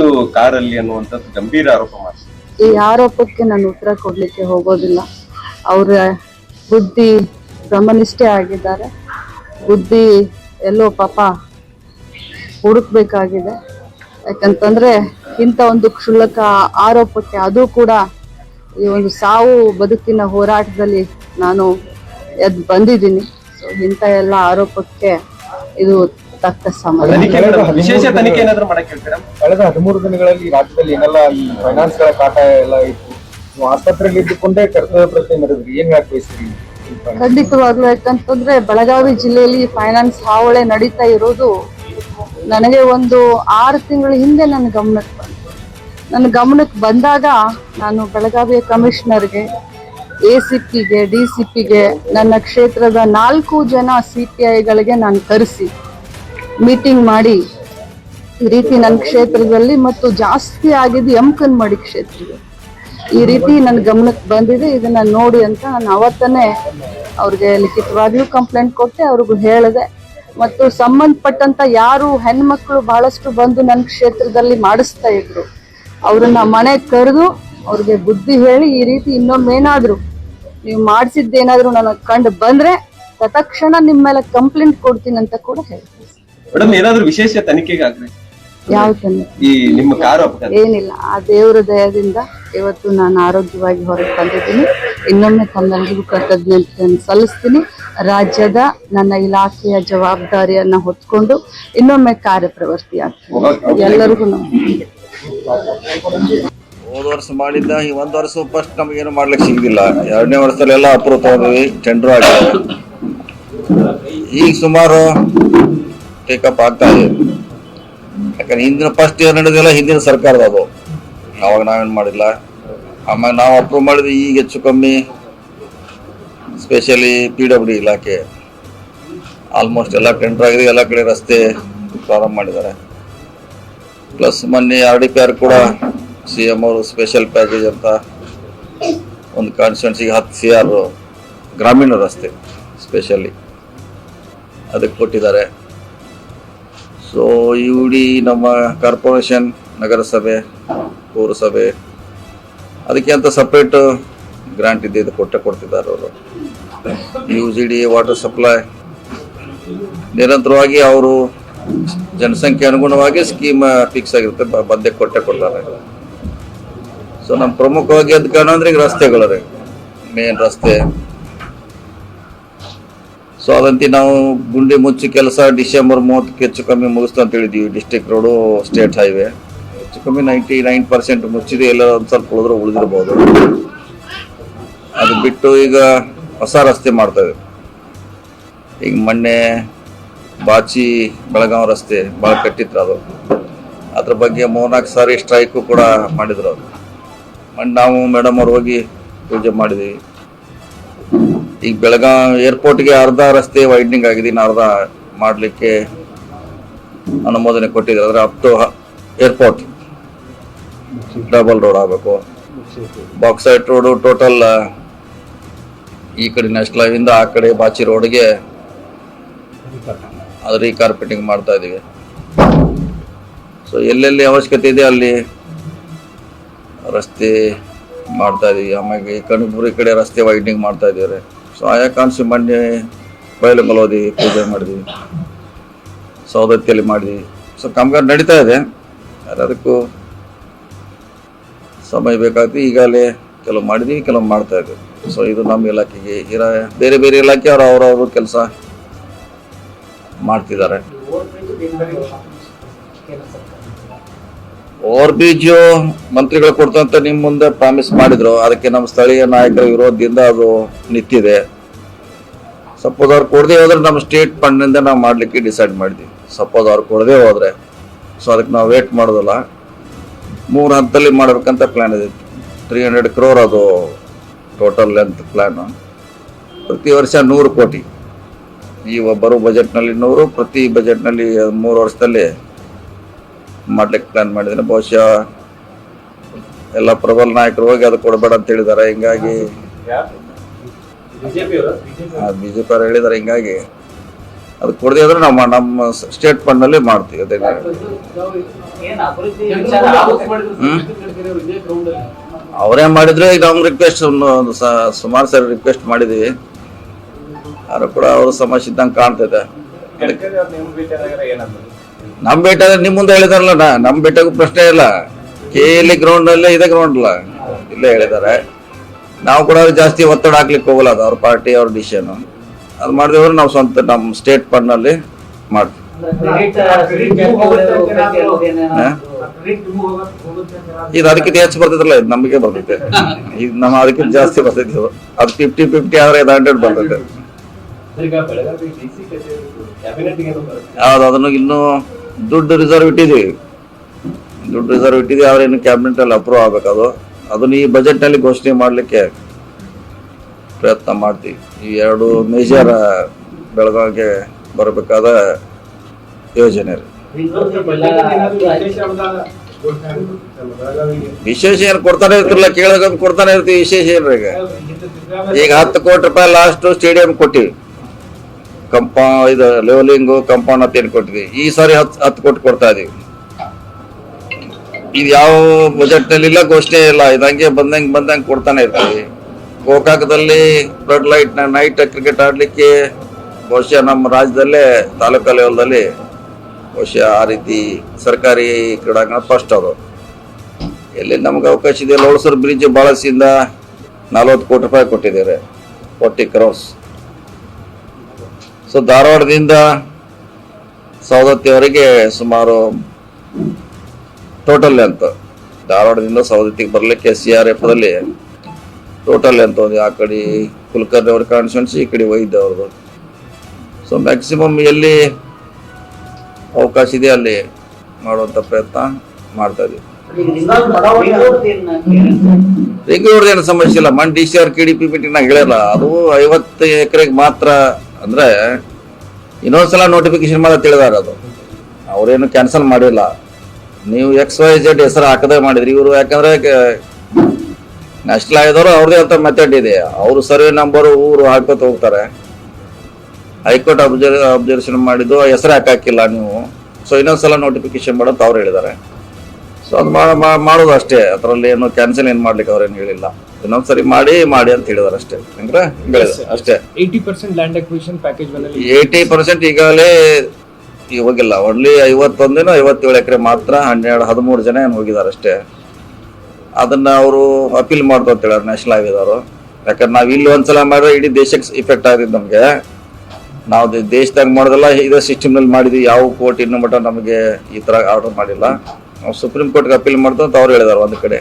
ಇತ್ತು ಕಾರಲ್ಲಿ ಅನ್ನುವಂಥದ್ದು ಗಂಭೀರ ಆರೋಪ ಮಾಡಿಸಿದ್ರು. ಈ ಆರೋಪಕ್ಕೆ ನಾನು ಉತ್ತರ ಕೊಡ್ಲಿಕ್ಕೆ ಹೋಗೋದಿಲ್ಲ. ಅವರ ಬುದ್ಧಿ ಗಮನಿಷ್ಠೆ ಆಗಿದ್ದಾರೆ. ಬುದ್ಧಿ ಎಲ್ಲೋ ಪಾಪ ಹುಡುಕ್ಬೇಕಾಗಿದೆ. ಯಾಕಂತಂದ್ರೆ ಇಂಥ ಒಂದು ಕ್ಷುಲ್ಲಕ ಆರೋಪಕ್ಕೆ ಅದು ಕೂಡ ಈ ಒಂದು ಸಾವು ಬದುಕಿನ ಹೋರಾಟದಲ್ಲಿ ನಾನು ಎದ್ದು ಬಂದಿದ್ದೀನಿ. ಸೊ ಇಂಥ ಎಲ್ಲ ಆರೋಪಕ್ಕೆ ಇದು ಸಮಯ. ತನಿಖೆ ವಿಶೇಷ ತನಿಖೆ ಏನಾದ್ರೂ ಮಾಡಕ್ ಹೇಳ್ತೀರಾ? ಕಳೆದ ಹದಿಮೂರು ದಿನಗಳಲ್ಲಿ ರಾಜ್ಯದಲ್ಲಿ ಏನೆಲ್ಲ ಈ ಫೈನಾನ್ಸ್ಗಳ ಕಾಟ ಎಲ್ಲ ಇತ್ತು? ನೀವು ಆಸ್ಪತ್ರೆಯಲ್ಲಿ ಇದ್ದುಕೊಂಡೇ ಕರ್ತವ್ಯ ಪ್ರತಿ ನಡೆದ್ರಿ. ಏನ್ ಯಾಕೆ ಖಂಡಿತವಾಗ್ಲು ಖಂಡಿತವಾಗ್ಲೂ ಯಾಕಂತಂದ್ರೆ ಬೆಳಗಾವಿ ಜಿಲ್ಲೆಯಲ್ಲಿ ಫೈನಾನ್ಸ್ ಹಾವಳಿ ನಡೀತಾ ಇರೋದು ನನಗೆ ಒಂದು ಆರು ತಿಂಗಳ ಹಿಂದೆ ನನ್ನ ಗಮನಕ್ಕೆ ಬಂತು. ನನ್ನ ಗಮನಕ್ಕೆ ಬಂದಾಗ ನಾನು ಬೆಳಗಾವಿಯ ಕಮಿಷನರ್ಗೆ ಎ ಸಿ ಪಿಗೆ ಡಿ ಸಿ ಪಿಗೆ ನನ್ನ ಕ್ಷೇತ್ರದ ನಾಲ್ಕು ಜನ ಸಿ ಪಿ ಐಗಳಿಗೆ ನಾನು ಕರೆಸಿ ಮೀಟಿಂಗ್ ಮಾಡಿ ಈ ರೀತಿ ನನ್ನ ಕ್ಷೇತ್ರದಲ್ಲಿ ಮತ್ತು ಜಾಸ್ತಿ ಆಗಿದ್ದು ಎಮ್ಕನ್ಮಡಿ ಕ್ಷೇತ್ರ ಈ ರೀತಿ ನನ್ನ ಗಮನಕ್ಕೆ ಬಂದಿದೆ, ಇದನ್ನ ನೋಡಿ ಅಂತ ನಾನು ಅವತ್ತನೇ ಅವ್ರಿಗೆ ಲಿಖಿತವಾಗಿಯೂ ಕಂಪ್ಲೇಂಟ್ ಕೊಟ್ಟೆ, ಅವ್ರಿಗೂ ಹೇಳಿದೆ. ಮತ್ತು ಸಂಬಂಧಪಟ್ಟಂತ ಯಾರು ಹೆಣ್ಮಕ್ಳು ಬಹಳಷ್ಟು ಬಂದು ನನ್ನ ಕ್ಷೇತ್ರದಲ್ಲಿ ಮಾಡಿಸ್ತಾ ಇದ್ರು. ಅವ್ರನ್ನ ಮನೆ ಕರೆದು ಅವ್ರಿಗೆ ಬುದ್ಧಿ ಹೇಳಿ ಈ ರೀತಿ ಇನ್ನೊಮ್ಮೇನಾದ್ರು ನೀವು ಮಾಡಿಸಿದ್ದೇನಾದ್ರೂ ನನಗೆ ಕಂಡು ಬಂದ್ರೆ, ತತಕ್ಷಣ ನಿಮ್ಮ ಮೇಲೆ ಕಂಪ್ಲೇಂಟ್ ಕೊಡ್ತೀನಿ ಅಂತ ಕೂಡ ಹೇಳ್ತೀನಿ. ಮೇಡಮ್ ಏನಾದ್ರೂ ವಿಶೇಷ ತನಿಖೆಗೆ ಆಗ್ಬೇಕು ಯಾವ ಈ ನಿಮ್ಮ ಕಾರು ಅಪಘಾತ. ಏನಿಲ್ಲ ಆ ದೇವರ ದಯದಿಂದ ಇವತ್ತು ನಾನು ಆರೋಗ್ಯವಾಗಿ ಹೊರಗೆ ಬಂದಿದ್ದೀನಿ. ಇನ್ನೊಮ್ಮೆ ತಮ್ಮೆಲ್ಲರಿಗೂ ಕೃತಜ್ಞತೆಯನ್ನು ಸಲ್ಲಿಸ್ತೀನಿ. ರಾಜ್ಯದ ನನ್ನ ಇಲಾಖೆಯ ಜವಾಬ್ದಾರಿಯನ್ನ ಹೊತ್ಕೊಂಡು ಇನ್ನೊಮ್ಮೆ ಕಾರ್ಯಪ್ರವೃತ್ತಿ ಆಗ್ತೀನಿ ಎಲ್ಲರಿಗೂ ನಮಸ್ಕಾರ. ಹೋದ ವರ್ಷ ಮಾಡಿದ್ದ ಈ ಒಂದ್ ವರ್ಷ ಫಸ್ಟ್ ನಮಗೇನು ಮಾಡ್ಲಿಕ್ಕೆ ಸಿಗಲಿಲ್ಲ ಎರಡನೇ ವರ್ಷದಲ್ಲಿ ಎಲ್ಲ ಅಪ್ರೂವ್ ತಗೊಂಡ್ವಿ ಟೆಂಡರ್ ಆಗಿದೆ. ಈಗ ಸುಮಾರು ಟೇಕಪ್ ಆಗ್ತಾ ಇದೆ. ಯಾಕಂದ್ರೆ ಹಿಂದಿನ ಫಸ್ಟ್ ಇಯರ್ ನಡೆದಿಲ್ಲ ಹಿಂದಿನ ಸರ್ಕಾರದ ಅದು. ಅವಾಗ ನಾವೇನು ಮಾಡಿಲ್ಲ. ಆಮೇಲೆ ನಾವು ಅಪ್ರೂವ್ ಮಾಡಿದ್ವಿ ಈಗ ಹೆಚ್ಚು ಕಮ್ಮಿ ಸ್ಪೆಷಲಿ ಪಿ ಡಬ್ಲ್ಯೂ ಇಲಾಖೆ. ಆಲ್ಮೋಸ್ಟ್ ಎಲ್ಲ ಟೆಂಡರ್ ಆಗಿದೆ, ಎಲ್ಲ ಕಡೆ ರಸ್ತೆ ಪ್ರಾರಂಭ ಮಾಡಿದ್ದಾರೆ. ಪ್ಲಸ್ ಮೊನ್ನೆ ಆರ್ ಡಿ ಪಿ ಆರ್ ಕೂಡ ಸಿ ಎಂ ಅವರು ಸ್ಪೆಷಲ್ ಪ್ಯಾಕೇಜ್ ಅಂತ ಒಂದು ಕಾನ್ಸ್ಟಿಟ್ಯೂನ್ಸಿಗೆ ಹತ್ತು ಸಿ ಆರ್ ಗ್ರಾಮೀಣ ರಸ್ತೆ ಸ್ಪೆಷಲಿ ಅದಕ್ಕೆ ಕೊಟ್ಟಿದ್ದಾರೆ. ಸೊ ಯು ಡಿ ನಮ್ಮ ಕಾರ್ಪೊರೇಷನ್ ನಗರಸಭೆ, ಪೌರಸಭೆ, ಅದಕ್ಕೆ ಅಂತ ಸಪ್ರೇಟ್ ಗ್ರಾಂಟ್ ಇದ್ದಿದ್ದು ಕೊಟ್ಟೆ ಕೊಡ್ತಿದ್ದಾರೆ ಅವರು. U G D water supply ನಿರಂತರವಾಗಿ ಅವರು ಜನಸಂಖ್ಯೆ ಅನುಗುಣವಾಗಿ ಸ್ಕೀಮ್ ಫಿಕ್ಸ್ ಆಗಿರುತ್ತೆ ಬಂದೆ ಕೊಟ್ಟೆ ಕೊಡ್ತಾರೆ. ಸೊ ನಮ್ಮ ಪ್ರಮುಖವಾಗಿ ಅದ ಕಾರಣ ಅಂದರೆ ಈಗ ರಸ್ತೆಗಳು ರೀ. ಮೇನ್ ರಸ್ತೆ ಸೊ ಅದಂತಿ ನಾವು ಗುಂಡಿ ಮುಚ್ಚಿ ಕೆಲಸ ಡಿಸೆಂಬರ್ ಮೂವತ್ತಕ್ಕೆ ಹೆಚ್ಚು ಕಮ್ಮಿ ಮುಗಿಸ್ತು ಅಂತ ಹೇಳಿದ್ವಿ. ಡಿಸ್ಟಿಕ್ ರೋಡು ಸ್ಟೇಟ್ ಹೈವೇ ಹೆಚ್ಚು ಕಮ್ಮಿ ನೈಂಟಿ ನೈನ್ ಪರ್ಸೆಂಟ್ ಮುಚ್ಚಿದೆ. ಎಲ್ಲ ಒಂದು ಸ್ವಲ್ಪ ಉಳಿದ್ರೆ, ಉಳಿದಿರ್ಬೋದು. ಅದು ಬಿಟ್ಟು ಈಗ ಹೊಸ ರಸ್ತೆ ಮಾಡ್ತವೆ ಈಗ ಮೊನ್ನೆ ಬಾಚಿ ಬೆಳಗಾವಿ ರಸ್ತೆ ಭಾಳ ಕಟ್ಟಿದ್ರು ಅದು. ಅದ್ರ ಬಗ್ಗೆ ಮೂರ್ನಾಲ್ಕು ಸಾರಿ ಸ್ಟ್ರೈಕು ಕೂಡ ಮಾಡಿದ್ರು ಮೊನ್ನೆ ನಾವು ಮೇಡಮ್ ಅವ್ರು ಹೋಗಿ ಪೂಜೆ ಮಾಡಿದ್ವಿ. ಈಗ ಬೆಳಗಾವಿ ಏರ್ಪೋರ್ಟ್ಗೆ ಅರ್ಧ ರಸ್ತೆ ವೈಡ್ನಿಂಗ್ ಆಗಿದೆ, ಇನ್ನು ಅರ್ಧ ಮಾಡಲಿಕ್ಕೆ ಅನುಮೋದನೆ ಕೊಟ್ಟಿದ್ದಾರೆ. ಅಂದರೆ up to airport double road ಆಗಬೇಕು. ಬಾಕ್ಸೈಟ್ ರೋಡು ಟೋಟಲ್ ಈ ಕಡೆ ನ್ಯಾಷನಲ್ ಹೈವಿಂದ ಆ ಕಡೆ ಬಾಚಿ ರೋಡ್ಗೆ ಅದು ರೀಕಾರ್ಪೆಟಿಂಗ್ ಮಾಡ್ತಾ ಇದ್ದೀವಿ ಸೊ ಎಲ್ಲೆಲ್ಲಿ ಅವಶ್ಯಕತೆ ಇದೆ ಅಲ್ಲಿ ರಸ್ತೆ ಮಾಡ್ತಾ ಇದ್ದೀವಿ ಆಮೇಲೆ ಈ ಕಡೆ ರಸ್ತೆ ವೈಡ್ನಿಂಗ್ ಮಾಡ್ತಾ ಇದ್ದೀವಿ ಸೊ ಆಯಾ ಕಾಣಿಸಿ ಮೊನ್ನೆ ಬಯಲು ಹೋದ್ವಿ ಪೂಜೆ ಮಾಡಿದ್ವಿ. ಸೌದತ್ತಿಯಲ್ಲಿ ಮಾಡಿದ್ವಿ. ಸೊ, ಕಾಮಗಾರಿ ನಡೀತಾ ಇದೆ. ಅದಕ್ಕೂ ಸಮಯ ಬೇಕಾಗ್ತಿ ಈಗಾಗಲೇ ಕೆಲವು ಮಾಡಿದ್ವಿ, ಕೆಲವು ಮಾಡ್ತಾ ಇದ್ದೀವಿ ಸೊ, ಇದು ನಮ್ಮ ಇಲಾಖೆಗೆ ಇರ ಬೇರೆ ಬೇರೆ ಇಲಾಖೆ ಅವರು ಅವರವರು ಕೆಲಸ ಮಾಡ್ತಿದ್ದಾರೆ. ಓವರ್ ಬ್ರಿಡ್ಜ್ ಮಂತ್ರಿಗಳು ಕೊಡ್ತಂತ ನಿಮ್ ಮುಂದೆ ಪ್ರಾಮಿಸ್ ಮಾಡಿದ್ರು. ಅದಕ್ಕೆ ನಮ್ಮ ಸ್ಥಳೀಯ ನಾಯಕರ ವಿರೋಧದಿಂದ ಅದು ನಿಂತಿದೆ. ಸಪೋಸ್ ಅವ್ರು ಕೊಡದೆ ಹೋದ್ರೆ ನಮ್ಮ ಸ್ಟೇಟ್ ಫಂಡ್ನಿಂದ ನಾವು ಮಾಡ್ಲಿಕ್ಕೆ ಡಿಸೈಡ್ ಮಾಡಿದ್ವಿ. ಸಪೋಸ್ ಅವ್ರು ಕೊಡದೆ ಹೋದ್ರೆ. ಸೊ ಅದಕ್ಕೆ ನಾವು ವೇಟ್ ಮಾಡೋದಲ್ಲ. ಮೂರು ಹಂತದಲ್ಲಿ ಮಾಡಬೇಕಂತ ಪ್ಲಾನ್ ಇದೆ. ತ್ರೀ ಹಂಡ್ರೆಡ್ ಕ್ರೋರ್ ಅದು ಟೋಟಲ್ ಲೆಂತ್ ಪ್ಲಾನ್ ಪ್ರತಿ ವರ್ಷ ನೂರು ಕೋಟಿ. ಈ ಬರೋ ಬಜೆಟ್ನಲ್ಲಿ ನೂರು, ಪ್ರತಿ ಬಜೆಟ್ನಲ್ಲಿ ಮೂರು ವರ್ಷದಲ್ಲಿ ಮಾಡ್ಲಿಕ್ಕೆ ಪ್ಲಾನ್ ಮಾಡಿದ್ರೆ ಬಹುಶಃ ಎಲ್ಲ ಪ್ರಬಲ ನಾಯಕರು ಹೋಗಿ ಅದು ಕೊಡಬೇಡ ಅಂತ ಹೇಳಿದ್ದಾರೆ. ಹಿಂಗಾಗಿ ಬಿ ಜೆ ಪಿ ಅವ್ರು ಹೇಳಿದ್ದಾರೆ ಹಿಂಗಾಗಿ ಅದು ಕೊಡದೇ ಆದ್ರೆ ನಮ್ಮ ನಮ್ಮ ಸ್ಟೇಟ್ ಫಂಡ್ನಲ್ಲಿ ಮಾಡ್ತೀವಿ ಅದೇ ಅವರೇ ಮಾಡಿದ್ರೆ ಈಗ ನಮ್ಗೆ ರಿಕ್ವೆಸ್ಟ್ ಸುಮಾರು ಸರಿ ರಿಕ್ವೆಸ್ಟ್ ಮಾಡಿದೀವಿ. ಆದ್ರೂ ಕೂಡ ಅವರು ಸಮಸ್ಯೆ ಇದ್ದಂಗೆ ಕಾಣ್ತೈತೆ ನಮ್ ಬೆಟ್ಟ ನಿಮ್ ಮುಂದೆ ಹೇಳಿದಾರಲ್ಲ ನಾ ನಮ್ ಬೆಟ್ಟಗೂ ಪ್ರಶ್ನೆ ಇಲ್ಲ. ಕೇಲಿ ಗ್ರೌಂಡ್ ಅಲ್ಲೇ ಇದೆ ಗ್ರೌಂಡ್ ಅಲ್ಲ. ಇಲ್ಲೇ ಹೇಳಿದ್ದಾರೆ. ನಾವು ಕೂಡ ಜಾಸ್ತಿ ಒತ್ತಡ ಹಾಕ್ಲಿಕ್ಕೆ ಹೋಗಲ್ಲ ಅದು ಅವ್ರ ಪಾರ್ಟಿ ಅವ್ರ ಡಿಸಿಷನ್ ಅದು ಮಾಡಿದ್ರೆ ನಾವು ಸ್ವಂತ ನಮ್ಮ ಸ್ಟೇಟ್ ಫಂಡ್ನಲ್ಲಿ ಮಾಡ್ತೀವಿ? ಇದು ಅದಕ್ಕಿಂತ ಹೆಚ್ಚು ಬರ್ತೈತಲ್ಲ ಇದು ನಮಗೆ ಬರ್ತೈತೆ. ಇದು ನಮ್ಮ ಅದಕ್ಕಿಂತ ಜಾಸ್ತಿ ಬರ್ತೈತೆ ಇದು. ಅದು ಫಿಫ್ಟಿ ಫಿಫ್ಟಿ ಆದ್ರೆ ಇದು ಹಂಡ್ರೆಡ್ ಬರ್ತೈತೆ. ಹೌದು ಅದನ್ನು ಇನ್ನೂ ದುಡ್ಡು ರಿಸರ್ವ್ ಇಟ್ಟಿದ್ದೀವಿ. ದುಡ್ಡು ರಿಸರ್ವ್ ಇಟ್ಟಿದೀವಿ ಆದರೆ ಇನ್ನು ಕ್ಯಾಬಿನೆಟ್ ಅಲ್ಲಿ ಅಪ್ರೂವ್ ಆಗ್ಬೇಕು ಅದು. ಅದನ್ನ ಈ ಬಜೆಟ್ನಲ್ಲಿ ಘೋಷಣೆ ಮಾಡಲಿಕ್ಕೆ ಪ್ರಯತ್ನ ಮಾಡ್ತೀವಿ. ಈ ಎರಡು ಮೇಜರ್ ಬೆಳಗಾವಿಗೆ ಬರಬೇಕಾದ ಯೋಜನೆ ರೀ ವಿಶೇಷ ಏನು ಕೊಡ್ತಾನೆ ಇರ್ತಿರಲ್ಲ ಕೇಳಕ್ಕೆ ಕೊಡ್ತಾನೆ ಇರ್ತೀವಿ ವಿಶೇಷ ಏನ್ರಿ ಈಗ ಈಗ ಹತ್ತು ಕೋಟಿ ರೂಪಾಯಿ ಲಾಸ್ಟ್ ಸ್ಟೇಡಿಯಂ ಕೊಟ್ಟಿವಿ. ಕಂಪೌ, ಇದು ಲೆವೆಲಿಂಗು ಕಂಪೌಂಡ್ ಅಂತ ಏನು ಕೊಟ್ಟಿದ್ವಿ ಈ ಸಾರಿ ಹತ್ತು ಹತ್ತು ಕೋಟಿ ಕೊಡ್ತಾ ಇದೀವಿ. ಇದು ಯಾವ ಬಜೆಟ್ನಲ್ಲಿ ಇಲ್ಲ, ಘೋಷಣೆ ಇಲ್ಲ. ಇದಂಗೆ ಬಂದಂಗೆ ಬಂದಂಗೆ ಕೊಡ್ತಾನೆ ಇರ್ತೀವಿ. ಗೋಕಾಕದಲ್ಲಿ ಫ್ಲಡ್ ಲೈಟ್ ನೈಟ್ ಕ್ರಿಕೆಟ್ ಆಡಲಿಕ್ಕೆ ಬಹುಶಃ ನಮ್ಮ ರಾಜ್ಯದಲ್ಲೇ ತಾಲೂಕಾ ಲೆವೆಲ್ದಲ್ಲಿ ಬಹುಶಃ ಆ ರೀತಿ ಸರ್ಕಾರಿ ಕ್ರೀಡಾಂಗಣ ಫಸ್ಟ್ ಅದು ಎಲ್ಲಿ ನಮ್ಗೆ ಅವಕಾಶ ಇದೆ ಲೋಳಸೂರು ಬ್ರಿಡ್ಜ್ ಬಳಸಿಂದ ನಲ್ವತ್ತು ಕೋಟಿ ರೂಪಾಯಿ ಕೊಟ್ಟಿದ್ದಾರೆ. ಫೋರ್ಟಿ ಕ್ರೋರ್ಸ್ ಸೊ ಧಾರವಾಡದಿಂದ ಸವದತ್ತಿವರೆಗೆ ಸುಮಾರು ಟೋಟಲ್ ಲೆಂತ್ ಧಾರವಾಡದಿಂದ ಸವದತ್ತಿಗೆ ಬರಲಿಕ್ಕೆ ಸಿ ಆರ್ ಎಫ್ ಅಲ್ಲಿ ಟೋಟಲ್ ಲೆಂತ್ ಒಂದು ಆ ಕಡೆ ಕುಲಕರ್ಣಿ ಅವ್ರ ಕಾನ್ಸ್ಟಿಟ್ಯೂನ್ಸಿ ಈ ಕಡೆ ವೈದ್ಯ ಅವ್ರದ್ದು ಸೊ ಮ್ಯಾಕ್ಸಿಮಮ್ ಎಲ್ಲಿ ಅವಕಾಶ ಇದೆ ಅಲ್ಲಿ ಮಾಡುವಂಥ ಪ್ರಯತ್ನ ಮಾಡ್ತಾ ಇದೀವಿ ರೋಡ್ ಏನು ಸಮಸ್ಯೆ ಇಲ್ಲ. Mann D C R K D P meeting ಹೇಳಿಲ್ಲ. ಅದು ಐವತ್ತು ಎಕರೆಗೆ ಮಾತ್ರ ಅಂದ್ರೆ ಇನ್ನೊಂದ್ಸಲ ನೋಟಿಫಿಕೇಶನ್ ಮಾಡಿ ತಿಳಿದಾರೆ ಅದು. ಅವರೇನು ಕ್ಯಾನ್ಸಲ್ ಮಾಡಿಲ್ಲ. ನೀವು ಎಕ್ಸ್ ವೈ ಜೆಡ್ ಹೆಸರು ಹಾಕದೇ ಮಾಡಿದ್ರಿ. ಇವರು ಯಾಕಂದ್ರೆ ನ್ಯಾಷನಲ್ ಆಗಿದವರು ಅವ್ರದೇ ಅಂತ ಮೆಥಡ್ ಇದೆ. ಅವರು ಸರ್ವೆ ನಂಬರ್ ಊರು ಹಾಕೋತ ಹೋಗ್ತಾರೆ. ಹೈಕೋರ್ಟ್ ಅಬ್ಜರ್ ಅಬ್ಸರ್ವೇಷನ್ ಮಾಡಿದ್ದು ಹೆಸರು ಹಾಕಿಲ್ಲ ನೀವು? ಸೊ ಇನ್ನೊಂದ್ಸಲ ನೋಟಿಫಿಕೇಶನ್ ಮಾಡೋದು ಅವ್ರು ಹೇಳಿದ್ದಾರೆ ಸೊ ಅದು ಮಾಡೋದು ಅಷ್ಟೇ. ಅದರಲ್ಲಿ ಏನು ಕ್ಯಾನ್ಸಲ್ ಏನು ಮಾಡ್ಲಿಕ್ಕೆ ಅವ್ರೇನು ಹೇಳಿಲ್ಲ. ಇನ್ನೊಂದ್ಸರಿ ಮಾಡಿ ಮಾಡಿ ಅಂತ ಹೇಳಿದಾರೆ ಅಷ್ಟೇ. ಅಂದ್ರೆ ಅಷ್ಟೇ. Eighty percent land acquisition package ಬಂದಲ್ಲಿ ಏಯ್ಟಿ ಪರ್ಸೆಂಟ್ ಈಗಾಗಲೇ ಈಗ ಹೋಗಿಲ್ಲ ಓನ್ಲಿ ಐವತ್ತೊಂದಿನ ಐವತ್ತೇಳು ಎಕರೆ ಮಾತ್ರ ಹನ್ನೆರಡು ಹದಿಮೂರು ಜನ ಏನು ಹೋಗಿದ್ದಾರೆ ಅಷ್ಟೇ. ಅದನ್ನ ಅವರು ಅಪೀಲ್ ಮಾಡ್ತು ಅಂತ ಹೇಳಾರ ನ್ಯಾಷನಲ್ ಆಗಿದವರು ಯಾಕಂದ್ರೆ ನಾವು ಇಲ್ಲಿ ಒಂದ್ಸಲ ಮಾಡಿದ್ರೆ ಇಡೀ ದೇಶಕ್ಕೆ ಇಫೆಕ್ಟ್ ಆಗಿದ್ದು ನಮಗೆ. ನಾವು ದೇಶದಾಗ ಮಾಡೋದಲ್ಲ ಇದೇ ಸಿಸ್ಟಮ್ನಲ್ಲಿ ಮಾಡಿದ್ವಿ. ಯಾವ ಕೋರ್ಟ್ ಇನ್ನು ಮಟ್ಟ ನಮಗೆ ಈ ಥರ ಆರ್ಡರ್ ಮಾಡಿಲ್ಲ. ನಾವು ಸುಪ್ರೀಂ ಕೋರ್ಟ್ಗೆ ಅಪೀಲ್ ಮಾಡ್ತು ಅಂತ ಅವ್ರು ಹೇಳಿದಾರೆ ಒಂದು ಕಡೆ.